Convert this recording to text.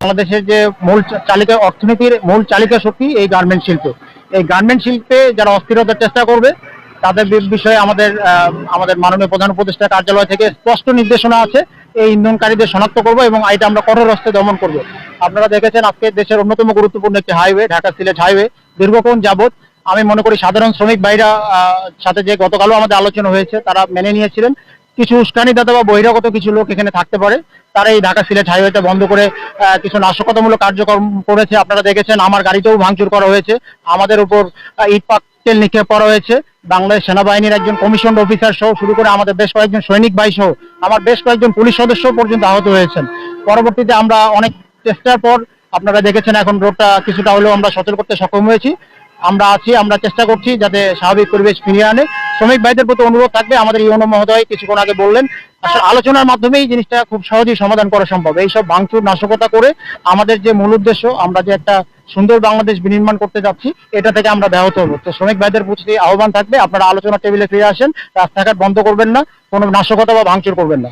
বাংলাদেশের যে মূল চালিকা অর্থনীতির মূল চালিকা শক্তি এই গার্মেন্ট শিল্প। এই গার্মেন্ট শিল্পে যারা অস্থিরতার চেষ্টা করবে, তাদের বিষয়ে আমাদের আমাদের মাননীয় প্রধান উপদেষ্টা কার্যালয় থেকে স্পষ্ট নির্দেশনা আছে। এই ইন্ধনকারীদের শনাক্ত করব এবং এটা আমরা কঠোর হস্তে দমন করব। আপনারা দেখেছেন আজকে দেশের অন্যতম গুরুত্বপূর্ণ একটি হাইওয়ে ঢাকা সিলেট হাইওয়ে দীর্ঘক্ষণ যাবত আমি মনে করি সাধারণ শ্রমিক আহ, সাথে যে গতকালও আমাদের আলোচনা হয়েছে তারা মেনে নিয়েছিলেন। কিছু উস্কানিদাতা বা বহিরাগত কিছু লোক এখানে থাকতে পারে। তারা এই ঢাকা সিলেট হাইওয়েটা বন্ধ করে কিছু নাশকতামূলক কার্যক্রম করেছে। আপনারা দেখেছেন, আমার গাড়িতেও ভাঙচুর করা হয়েছে। আমাদের উপর ইট পাটকেল নিক্ষেপ করা হয়েছে। বাংলাদেশ সেনাবাহিনীর একজন কমিশন অফিসার সহ শুরু করে আমাদের বেশ কয়েকজন সৈনিক ভাই সহ আমার বেশ কয়েকজন পুলিশ সদস্য পর্যন্ত আহত হয়েছেন। পরবর্তীতে আমরা অনেক চেষ্টার পর, আপনারা দেখেছেন এখন রোডটা কিছুটা হলেও আমরা সচল করতে সক্ষম হয়েছি। আমরা আছি, আমরা চেষ্টা করছি যাতে স্বাভাবিক পরিবেশ ফিরিয়ে আনে। শ্রমিক ভাইদের প্রতি অনুরোধ থাকবে, আমাদের ইউনো মহোদয় কিছুক্ষণ আগে বললেন, আসলে আলোচনার মাধ্যমেই জিনিসটা খুব সহজেই সমাধান করা সম্ভব। এইসব ভাঙচুর নাশকতা করে আমাদের যে মূল উদ্দেশ্য, আমরা যে একটা সুন্দর বাংলাদেশ বিনির্মাণ করতে যাচ্ছি, এটা থেকে আমরা ব্যাহত হব। তো শ্রমিক ভাইদের প্রতি আহ্বান থাকবে, আপনারা আলোচনা টেবিলে ফিরে আসেন, রাস্তাঘাট বন্ধ করবেন না, কোনো নাশকতা বা ভাঙচুর করবেন না।